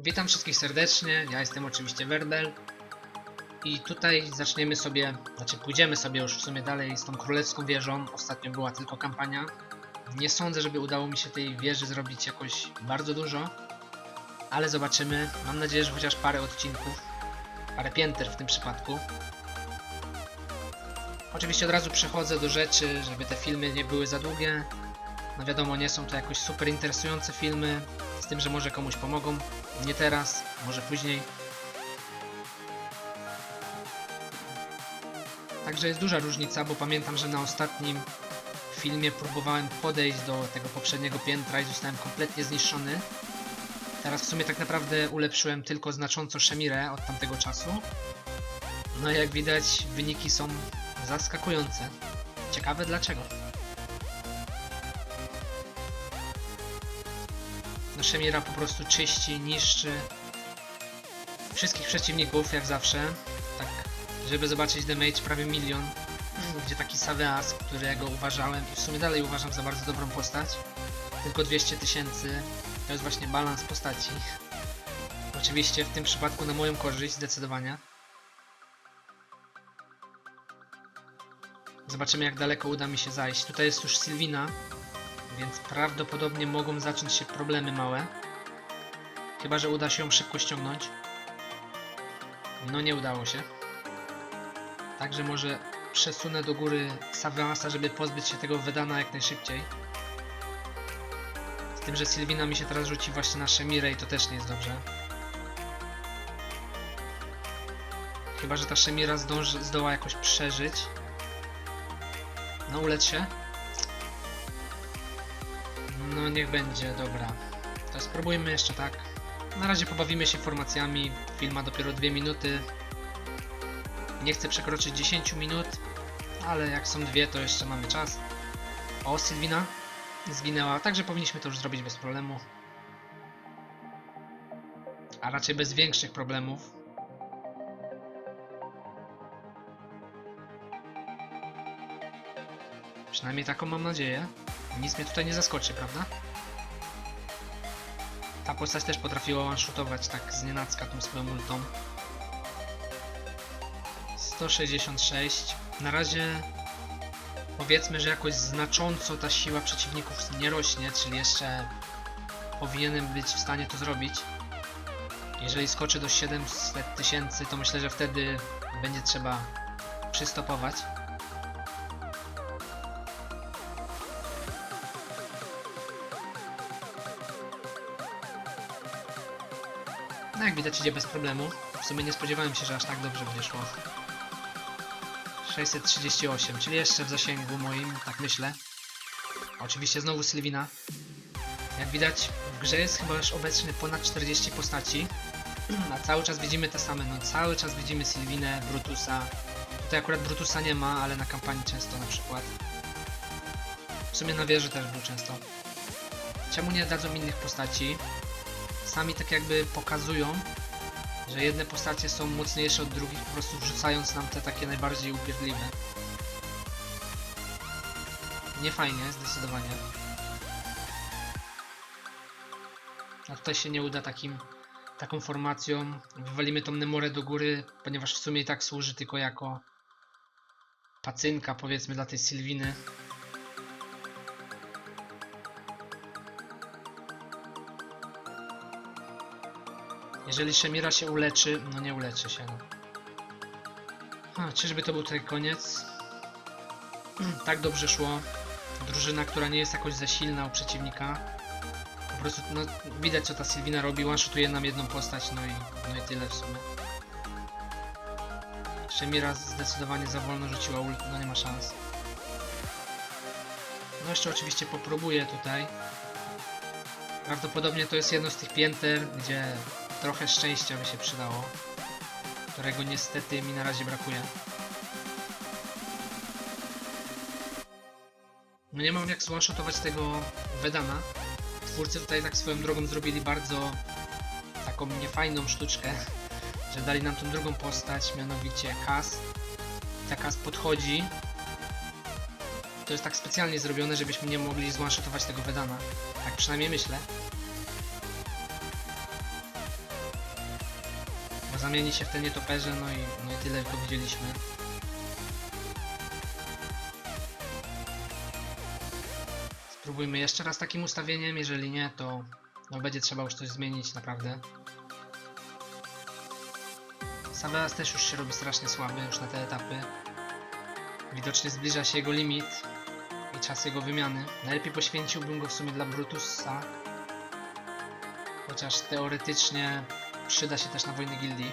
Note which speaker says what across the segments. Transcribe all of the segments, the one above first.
Speaker 1: Witam wszystkich serdecznie, ja jestem oczywiście Werbel i tutaj zaczniemy sobie, znaczy pójdziemy sobie już w sumie dalej z tą królewską wieżą, ostatnio była tylko kampania. Nie sądzę, żeby udało mi się tej wieży zrobić jakoś bardzo dużo, ale zobaczymy, mam nadzieję, że chociaż parę odcinków, parę pięter w tym przypadku. Oczywiście od razu przechodzę do rzeczy, żeby te filmy nie były za długie. No wiadomo, nie są to jakoś super interesujące filmy, z tym, że może komuś pomogą. Nie teraz, może później. Także jest duża różnica, bo pamiętam, że na ostatnim filmie próbowałem podejść do tego poprzedniego piętra i zostałem kompletnie zniszczony. Teraz w sumie tak naprawdę ulepszyłem tylko znacząco Shemirę od tamtego czasu. No i jak widać wyniki są zaskakujące. Ciekawe dlaczego. No Shemira po prostu czyści, niszczy wszystkich przeciwników, jak zawsze. Tak, żeby zobaczyć damage prawie milion. Gdzie taki Saveas, którego uważałem i w sumie dalej uważam za bardzo dobrą postać. Tylko 200 tysięcy. To jest właśnie balans postaci. Oczywiście w tym przypadku na moją korzyść zdecydowanie. Zobaczymy jak daleko uda mi się zajść. Tutaj jest już Sylwina, więc prawdopodobnie mogą zacząć się problemy małe. Chyba, że uda się ją szybko ściągnąć. No nie udało się. Także może przesunę do góry Saveasa, żeby pozbyć się tego Wedana jak najszybciej. Z tym, że Sylwina mi się teraz rzuci właśnie na Shemirę i to też nie jest dobrze. Chyba, że ta Shemira zdąży, zdoła jakoś przeżyć. No ulecz się. No niech będzie, dobra. To spróbujmy jeszcze tak. Na razie pobawimy się formacjami. Film ma dopiero 2 minuty. Nie chcę przekroczyć 10 minut, ale jak są dwie, to jeszcze mamy czas. O, Sylwina zginęła, także powinniśmy to już zrobić bez problemu. A raczej bez większych problemów. Przynajmniej taką mam nadzieję. Nic mnie tutaj nie zaskoczy, prawda? Ta postać też potrafiła one-shootować tak z nienacka tą swoją ultą. 166. Na razie powiedzmy, że jakoś znacząco ta siła przeciwników nie rośnie, czyli jeszcze powinienem być w stanie to zrobić. Jeżeli skoczy do 700 tysięcy, to myślę, że wtedy będzie trzeba przystopować. No jak widać idzie bez problemu. W sumie nie spodziewałem się, że aż tak dobrze będzie szło. 638, czyli jeszcze w zasięgu moim, tak myślę. Oczywiście znowu Sylwina. Jak widać w grze jest chyba już obecnie ponad 40 postaci. A cały czas widzimy te same, no cały czas widzimy Sylwinę, Brutusa. Tutaj akurat Brutusa nie ma, ale na kampanii często na przykład. W sumie na wieży też był często. Czemu nie dadzą innych postaci? Sami tak jakby pokazują, że jedne postacie są mocniejsze od drugich, po prostu wrzucając nam te takie najbardziej upierdliwe. Nie fajnie, zdecydowanie. A tutaj się nie uda takim, taką formacją. Wywalimy tą Nemorę do góry, ponieważ w sumie i tak służy tylko jako pacynka, powiedzmy, dla tej Sylwiny. Jeżeli Shemira się uleczy, no nie uleczy się. No. A, czyżby to był tutaj koniec? tak dobrze szło. Drużyna, która nie jest jakoś za silna u przeciwnika. Po prostu, no, widać co ta Sylwina robi, one nam jedną postać, no i, no i tyle w sumie. Shemira zdecydowanie za wolno rzuciła ult, no nie ma szans. No jeszcze oczywiście popróbuję tutaj. Prawdopodobnie to jest jedno z tych pięter, gdzie trochę szczęścia by się przydało, którego niestety mi na razie brakuje. No nie mam jak zwanshotować tego Wedana. Twórcy tutaj tak swoją drogą zrobili bardzo taką niefajną sztuczkę, że dali nam tą drugą postać, mianowicie Kas. Ta Kas podchodzi. To jest tak specjalnie zrobione, żebyśmy nie mogli zwanshotować tego Wedana. Tak przynajmniej myślę. Zamieni się w te nietoperze, no i, no i tyle go widzieliśmy. Spróbujmy jeszcze raz takim ustawieniem, jeżeli nie, to no będzie trzeba już coś zmienić naprawdę. Saveas też już się robi strasznie słaby już na te etapy. Widocznie zbliża się jego limit i czas jego wymiany. Najlepiej poświęciłbym go w sumie dla Brutusa. Chociaż teoretycznie przyda się też na wojny gildii,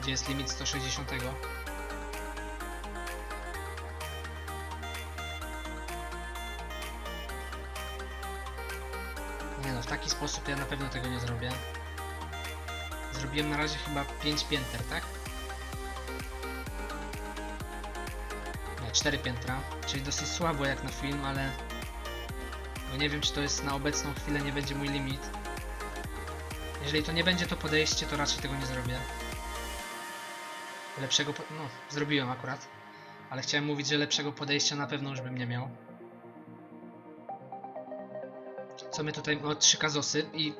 Speaker 1: gdzie jest limit 160. Nie no, w taki sposób ja na pewno tego nie zrobię. Zrobiłem na razie chyba 5 pięter, tak? Nie, 4 piętra, czyli dosyć słabo jak na film, ale no nie wiem czy to jest na obecną chwilę nie będzie mój limit. Jeżeli to nie będzie to podejście, to raczej tego nie zrobię. Lepszego, no, zrobiłem akurat. Ale chciałem mówić, że lepszego podejścia na pewno już bym nie miał. Co my tutaj, no trzy kazosy i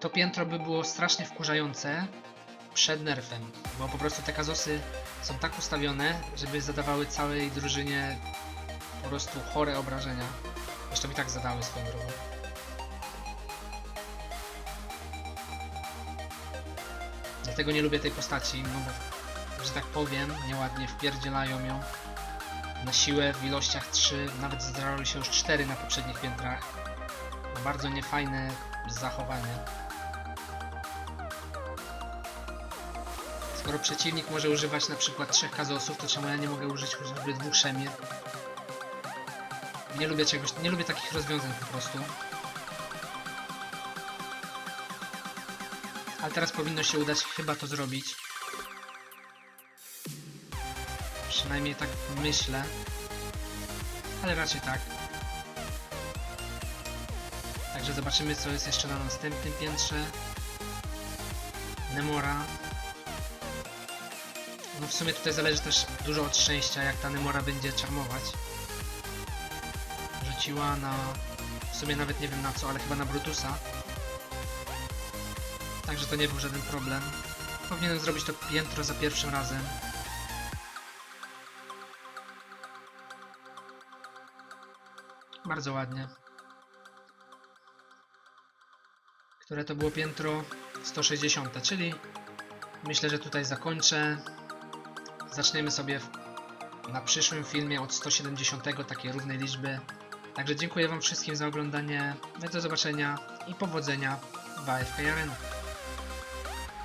Speaker 1: to piętro by było strasznie wkurzające przed nerfem, bo po prostu te kazosy są tak ustawione, żeby zadawały całej drużynie po prostu chore obrażenia. Zresztą i tak zadały swoją drogą. Dlatego nie lubię tej postaci, no bo, że tak powiem, nieładnie wpierdzielają ją na siłę w ilościach 3, nawet zdarzały się już 4 na poprzednich piętrach. Bardzo niefajne zachowanie. Skoro przeciwnik może używać na przykład trzech kazosów, to czemu ja nie mogę użyć choćby dwóch szemie? Nie lubię czegoś, nie lubię takich rozwiązań po prostu. Teraz powinno się udać chyba to zrobić. Przynajmniej tak myślę. Ale raczej tak. Także zobaczymy co jest jeszcze na następnym piętrze. Nemora. No w sumie tutaj zależy też dużo od szczęścia, jak ta Nemora będzie czarmować. Rzuciła na... W sumie nawet nie wiem na co, ale chyba na Brutusa. Także to nie był żaden problem. Powinienem zrobić to piętro za pierwszym razem. Bardzo ładnie. Które to było piętro 160, czyli myślę, że tutaj zakończę. Zaczniemy sobie na przyszłym filmie od 170 takiej równej liczby. Także dziękuję Wam wszystkim za oglądanie. No do zobaczenia i powodzenia w AFK Arena.